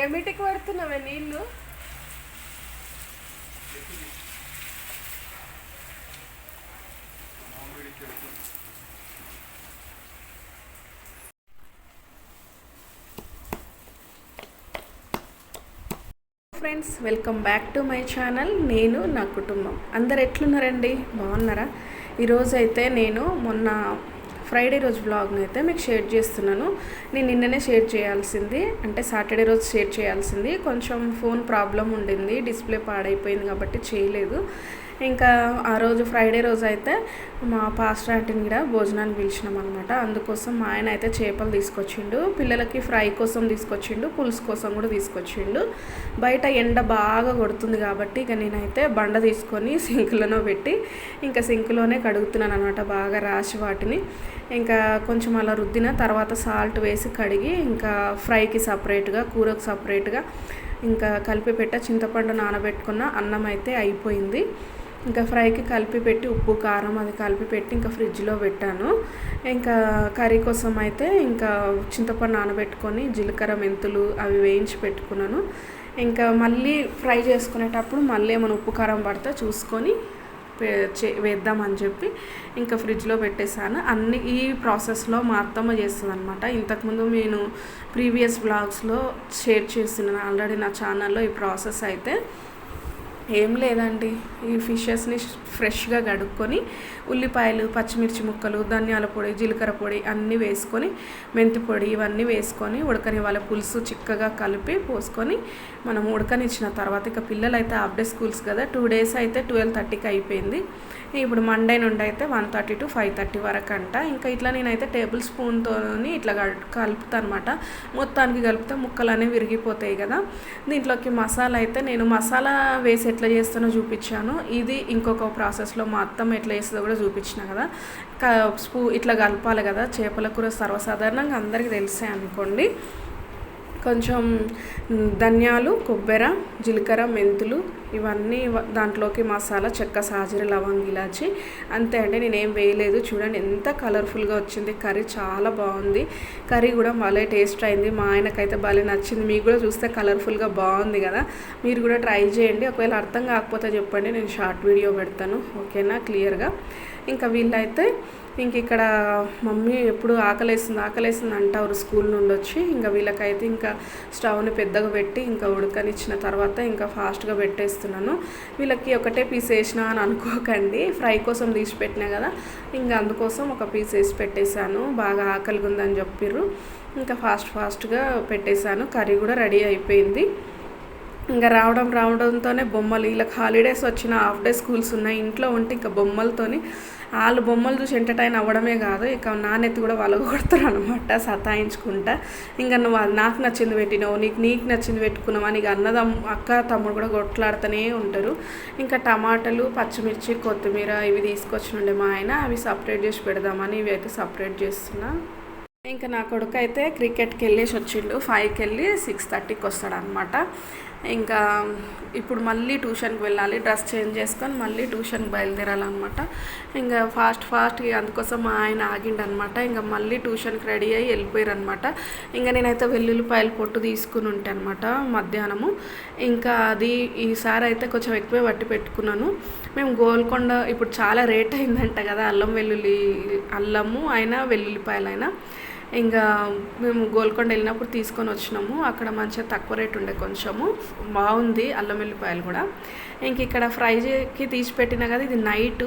ఏమిటికి పడుతున్నావే నీళ్ళు? Friends welcome back to my channel నేను నా కుటుంబం. అందరు ఎట్లున్నారండి? బాగున్నారా? ఈరోజు అయితే నేను మొన్న ఫ్రైడే రోజు బ్లాగ్ని అయితే మీకు షేర్ చేస్తున్నాను. నేను నిన్ననే షేర్ చేయాల్సింది. అంటే సాటర్డే రోజు షేర్ చేయాల్సింది. కొంచెం ఫోన్ ప్రాబ్లం ఉండింది. డిస్ప్లే పాడైపోయింది కాబట్టి చేయలేదు. ఇంకా ఆ రోజు ఫ్రైడే రోజు అయితే మా పాస్టర్ ఆంటీని కూడా భోజనాన్ని పిలిచినాం అనమాట అందుకోసం మా ఆయన అయితే చేపలు తీసుకొచ్చిండు. పిల్లలకి ఫ్రై కోసం తీసుకొచ్చిండు. పులుసు కోసం కూడా తీసుకొచ్చిండు. బయట ఎండ బాగా కొడుతుంది కాబట్టి ఇక నేనైతే బండ తీసుకొని సింకులోనో పెట్టి ఇంకా సింకులోనే కడుగుతున్నాను అనమాట బాగా రాసి వాటిని. ఇంకా కొంచెం అలా రుద్దిన తర్వాత సాల్ట్ వేసి కడిగి ఇంకా ఫ్రైకి సపరేట్గా కూరకు సపరేట్గా ఇంకా కలిపి పెట్ట చింతపండు నానబెట్టుకున్న అన్నం అయితే అయిపోయింది. ఇంకా ఫ్రైకి కలిపి పెట్టి ఉప్పు కారం అది కలిపి పెట్టి ఇంకా ఫ్రిడ్జ్లో పెట్టాను. ఇంకా కర్రీ కోసం అయితే ఇంకా చింతపండు నానబెట్టుకొని జీలకర్ర మెంతులు అవి వేయించి పెట్టుకున్నాను. ఇంకా మళ్ళీ ఫ్రై చేసుకునేటప్పుడు మళ్ళీ ఏమైనా ఉప్పు కారం పడితే చూసుకొని వేద్దామని చెప్పి ఇంకా ఫ్రిడ్జ్లో పెట్టేశాను. అన్ని ఈ ప్రాసెస్లో మా అత్తమ్మ చేస్తుంది అనమాట ఇంతకుముందు నేను ప్రీవియస్ బ్లాగ్స్లో షేర్ చేస్తున్నాను. ఆల్రెడీ నా ఛానల్లో ఈ ప్రాసెస్ అయితే ఏం లేదండి. ఈ ఫిషెస్ని ఫ్రెష్గా కడుక్కొని ఉల్లిపాయలు పచ్చిమిర్చి ముక్కలు ధనియాల పొడి జీలకర్ర పొడి అన్నీ వేసుకొని మెంతి పొడి ఇవన్నీ వేసుకొని ఉడకని వాళ్ళ పులుసు చిక్కగా కలిపి పోసుకొని మనం ఉడకనిచ్చిన తర్వాత ఇక పిల్లలు అయితే హాఫ్ డే స్కూల్స్ కదా టూ డేస్ అయితే ట్వెల్వ్ థర్టీకి అయిపోయింది. ఇప్పుడు మండే నుండి అయితే one thirty to five thirty వరకు అంట ఇంకా ఇట్లా నేనైతే టేబుల్ స్పూన్తో ఇట్లా కలుపుతా అనమాట మొత్తానికి కలిపితే ముక్కలు అనేవి విరిగిపోతాయి కదా. దీంట్లోకి మసాలా అయితే నేను మసాలా వేసి ఎట్లా చేస్తానో చూపించాను. ఇది ఇంకొక ప్రాసెస్లో మా అత్తమ్మ ఎట్లా చేస్తుందో కూడా చూపించిన కదా. స్పూ ఇట్లా కలపాలి కదా. చేపల కూర సర్వసాధారణంగా అందరికీ తెలిసే అనుకోండి. కొంచెం ధనియాలు కొబ్బరి జీలకర్ర మెంతులు ఇవన్నీ దాంట్లోకి మసాలా చెక్క సాజీర లవంగ్ ఇలాచి. అంతే అండి నేనేం వేయలేదు. చూడండి ఎంత కలర్ఫుల్గా వచ్చింది. కర్రీ చాలా బాగుంది. కర్రీ కూడా భలే టేస్ట్ అయింది. మా ఆయనకైతే భలే నచ్చింది. మీకు కూడా చూస్తే కలర్ఫుల్గా బాగుంది కదా. మీరు కూడా ట్రై చేయండి. ఒకవేళ అర్థం కాకపోతే చెప్పండి. నేను షార్ట్ వీడియో పెడతాను. ఓకేనా? క్లియర్గా. ఇంకా వీళ్ళైతే ఇంక ఇక్కడ మమ్మీ ఎప్పుడు ఆకలేస్తుంది ఆకలేస్తుంది అంటారు స్కూల్ నుండి వచ్చి. ఇంకా వీళ్ళకైతే ఇంకా స్టవ్ని పెద్దగా పెట్టి ఇంకా ఉడకనిచ్చిన తర్వాత ఇంకా ఫాస్ట్గా పెట్టేస్తున్నాను. వీళ్ళకి ఒకటే పీస్ వేసిన అని అనుకోకండి. ఫ్రై కోసం తీసి పెట్టినా కదా. ఇంకా అందుకోసం ఒక పీస్ వేసి పెట్టేశాను. బాగా ఆకలిగా ఉందని చెప్పిర్రు. ఇంకా ఫాస్ట్ ఫాస్ట్గా పెట్టేశాను. కర్రీ కూడా రెడీ అయిపోయింది. ఇంకా రావడం రావడంతోనే బొమ్మలు వీళ్ళకి హాలిడేస్ వచ్చిన హాఫ్ డే స్కూల్స్ ఉన్నాయి. ఇంట్లో ఉంటే ఇంకా బొమ్మలతోని వాళ్ళు బొమ్మలు చూసి ఎంటర్టైన్ అవ్వడమే కాదు ఇక నానెత్తి కూడా వాళ్ళు కొడతారు అనమాట సతాయించుకుంటా. ఇంకా నువ్వు నాకు నచ్చింది పెట్టినావు నీకు నీకు నచ్చింది పెట్టుకున్నావా అని అన్నదమ్ అక్క తమ్ముడు కూడా కొట్లాడుతూనే ఉంటారు. ఇంకా టమాటాలు పచ్చిమిర్చి కొత్తిమీర ఇవి తీసుకొచ్చినుండే మా ఆయన అవి సపరేట్ చేసి పెడదామని ఇవి అయితే సపరేట్ చేస్తున్నా. ఇంకా నా కొడుకు అయితే క్రికెట్కి వెళ్ళేసి వచ్చిండు ఫైవ్కి వెళ్ళి సిక్స్ థర్టీకి వస్తాడు అనమాట ఇంకా ఇప్పుడు మళ్ళీ ట్యూషన్కి వెళ్ళాలి డ్రెస్ చేంజ్ చేసుకొని మళ్ళీ ట్యూషన్కి బయలుదేరాలన్నమాట. ఇంకా ఫాస్ట్ ఫాస్ట్ అందుకోసం మా ఆయన ఆగిండనమాట ఇంకా మళ్ళీ ట్యూషన్కి రెడీ అయ్యి వెళ్ళిపోయారు అనమాట ఇంకా నేనైతే వెల్లుల్లిపాయలు పొట్టు తీసుకుని ఉంటాను అనమాట మధ్యాహ్నము. ఇంకా అది ఈసారి అయితే కొంచెం ఎక్కువే పట్టి పెట్టుకున్నాను. మేము గోల్కొండ ఇప్పుడు చాలా రేట్ అయిందంట కదా అల్లం వెల్లుల్లి అల్లము అయినా వెల్లుల్లిపాయలు అయినా ఇంకా మేము గోల్కొండ వెళ్ళినప్పుడు తీసుకొని వచ్చినాము. అక్కడ మంచిగా తక్కువ రేట్ ఉండే కొంచెము. బాగుంది అల్లం వెల్లిపాయలు కూడా. ఇంక ఇక్కడ ఫ్రైకి తీసి పెట్టినా కదా ఇది నైట్.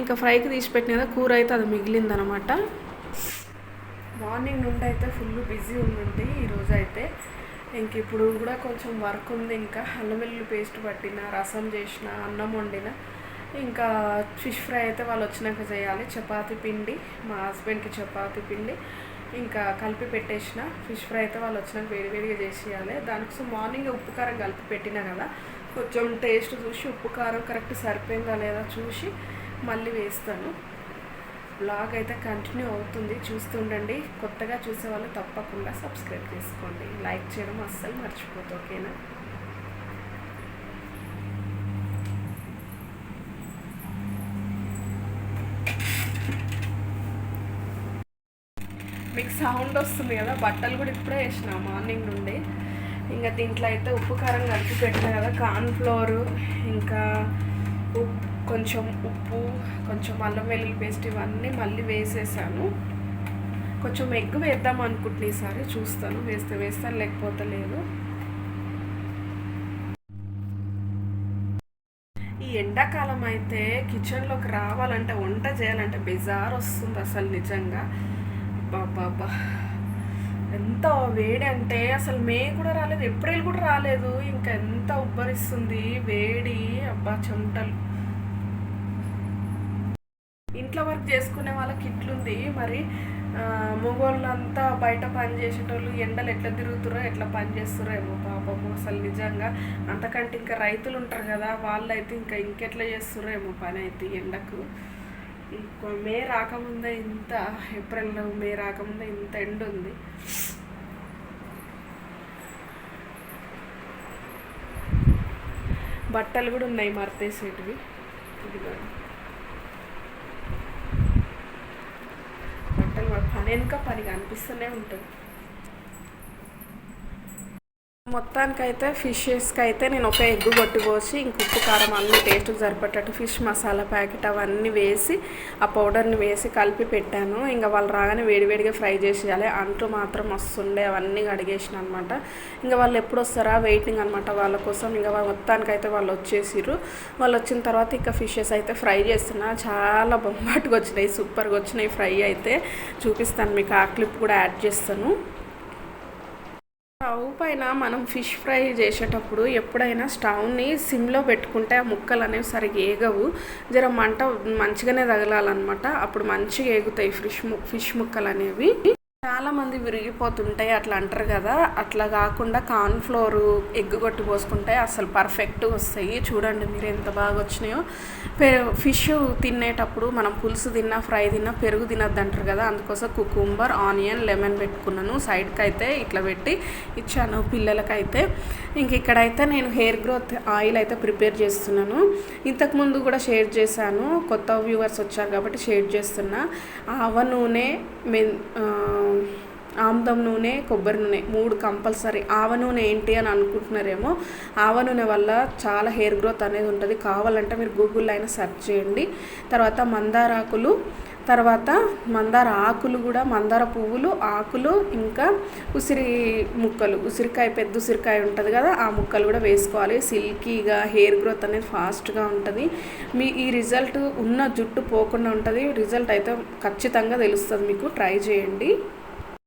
ఇంకా ఫ్రైకి తీసి పెట్టిన కదా కూర అయితే అది మిగిలిందనమాట. మార్నింగ్ నుండి అయితే ఫుల్ బిజీ ఉండి ఈరోజు అయితే. ఇంక ఇప్పుడు కూడా కొంచెం వర్క్ ఉంది ఇంకా. అల్లం వెల్లుల్లి పేస్ట్ పట్టిన రసం చేసిన అన్నం వండిన. ఇంకా ఫిష్ ఫ్రై అయితే వాళ్ళు వచ్చినాక చేయాలి. చపాతీ పిండి మా హస్బెండ్కి చపాతీ పిండి. ఇంకా కలిపి పెట్టేసిన ఫిష్ ఫ్రై అయితే వాళ్ళు వచ్చినాక వేడివేడిగా చేసేయాలి. దానికోసం మార్నింగ్ ఉప్పు కారం కలిపి పెట్టినా కదా కొంచెం టేస్ట్ చూసి ఉప్పు కారం కరెక్ట్ సరిపోయిందా లేదా చూసి మళ్ళీ వేస్తాను. బ్లాగ్ అయితే కంటిన్యూ అవుతుంది. చూస్తుండండి కొత్తగా చూసే వాళ్ళు తప్పకుండా సబ్స్క్రైబ్ చేసుకోండి. లైక్ చేయడం అస్సలు మర్చిపోతుంది ఓకేనా మీకు సౌండ్ వస్తుంది కదా బట్టలు కూడా ఇప్పుడే వేసిన మార్నింగ్ నుండి. ఇంకా దీంట్లో అయితే ఉప్పు కారం కలిపి పెట్టిన కదా కార్న్ ఫ్లోర్ ఇంకా ఉప్పు కొంచెం ఉప్పు కొంచెం అల్లం వెల్లుల్లి పేస్ట్ ఇవన్నీ మళ్ళీ వేసేసాను. కొంచెం ఎగ్ వేద్దాం అనుకుంటున్నా ఈసారి చూస్తాను. వేస్తే వేస్తాను లేకపోతే లేదు. ఈ ఎండాకాలం అయితే కిచెన్లోకి రావాలంటే వంట చేయాలంటే బెజార్ వస్తుంది అసలు నిజంగా. అబ్బాబ్బాబ్బా. ఎంత వేడి అంటే అసలు మే కూడా రాలేదు ఏప్రిల్ కూడా రాలేదు. ఇంకా ఎంత ఉబ్బరిస్తుంది వేడి. అబ్బా చెమటలు. ఇంట్లో వర్క్ చేసుకునే వాళ్ళకి ఇట్లుంది. మరి మగవాళ్ళంతా బయట పని చేసేటోళ్ళు ఎండలు ఎట్లా తిరుగుతురో ఎట్లా పని చేస్తారో ఏమో పాపము. అసలు నిజంగా అంతకంటే ఇంకా రైతులు ఉంటారు కదా వాళ్ళు అయితే ఇంకా ఇంకెట్లా చేస్తారో ఏమో పని అయితే ఎండకు. మే రాకముందే ఇంత ఏప్రిల్లో మే రాకముందే ఇంత ఎండ్ ఉంది. బట్టలు కూడా ఉన్నాయి మరతేసేటివి. ఇదిగో. బట్టలు పని వెనుక పని కనిపిస్తూనే ఉంటుంది. మొత్తానికైతే ఫిషెస్కి అయితే నేను ఒక ఎగ్గు కొట్టి పోసి ఇంక ఉప్పు కారం అన్ని టేస్ట్ సరిపడేటట్టు ఫిష్ మసాలా ప్యాకెట్ అవన్నీ వేసి ఆ పౌడర్ని వేసి కలిపి పెట్టాను. ఇంకా వాళ్ళు రాగానే వేడివేడిగా ఫ్రై చేసేయాలి. అంటూ మాత్రం వస్తుండే అవన్నీ కడిగేసిన అనమాట ఇంకా వాళ్ళు ఎప్పుడు వస్తారా? వెయిటింగ్ అనమాట వాళ్ళ కోసం. ఇంకా మొత్తానికైతే వాళ్ళు వచ్చేసిర్రు. వాళ్ళు వచ్చిన తర్వాత ఇంకా ఫిషెస్ అయితే ఫ్రై చేస్తున్నా. చాలా బొమ్మాటుగా వచ్చినాయి సూపర్గా వచ్చినాయి ఫ్రై అయితే. చూపిస్తాను మీకు ఆ క్లిప్ కూడా యాడ్ చేస్తాను. పైన మనం ఫిష్ ఫ్రై చేసేటప్పుడు ఎప్పుడైనా స్టవ్ని సిమ్లో పెట్టుకుంటే ఆ ముక్కలు అనేవి సరిగ్గా ఏగవు. జర మంట మంచిగానే తగలాలన్నమాట. అప్పుడు మంచిగా ఏగుతాయి ఫిష్ ఫిష్ ముక్కలు అనేవి. చాలామంది విరిగిపోతుంటాయి అట్లా అంటారు కదా. అట్లా కాకుండా కార్న్ ఫ్లోర్ ఎగ్ కొట్టి పోసుకుంటే అసలు పర్ఫెక్ట్గా వస్తాయి. చూడండి మీరు ఎంత బాగా వచ్చినాయో. ఫిష్ తినేటప్పుడు మనం పులుసు తిన్నా ఫ్రై తిన్నా పెరుగు తినద్దు అంటారు కదా. అందుకోసం కుకుంబర్ ఆనియన్ లెమన్ పెట్టుకున్నాను. సైడ్కి అయితే ఇట్లా పెట్టి ఇచ్చాను పిల్లలకైతే. ఇంక ఇక్కడైతే నేను హెయిర్ గ్రోత్ ఆయిల్ అయితే ప్రిపేర్ చేస్తున్నాను. ఇంతకుముందు కూడా షేర్ చేశాను. కొత్త వ్యూవర్స్ వచ్చారు కాబట్టి షేర్ చేస్తున్నా. ఆవ నూనె మెన్ ఆముదం నూనె కొబ్బరి నూనె మూడు కంపల్సరీ ఆవ నూనె ఏంటి అని అనుకుంటున్నారేమో ఆవ నూనె వల్ల చాలా హెయిర్ గ్రోత్ అనేది ఉంటుంది. కావాలంటే మీరు గూగుల్లో అయినా సెర్చ్ చేయండి. తర్వాత మందారాకులు తర్వాత మందార ఆకులు కూడా మందార పువ్వులు ఆకులు ఇంకా ఉసిరి ముక్కలు. ఉసిరికాయ పెద్ద ఉసిరికాయ ఉంటుంది కదా ఆ ముక్కలు కూడా వేసుకోవాలి. సిల్కీగా హెయిర్ గ్రోత్ అనేది ఫాస్ట్గా ఉంటుంది. మీ ఈ రిజల్ట్ ఉన్న జుట్టు పోకుండా ఉంటుంది. రిజల్ట్ అయితే ఖచ్చితంగా తెలుస్తుంది మీకు. ట్రై చేయండి.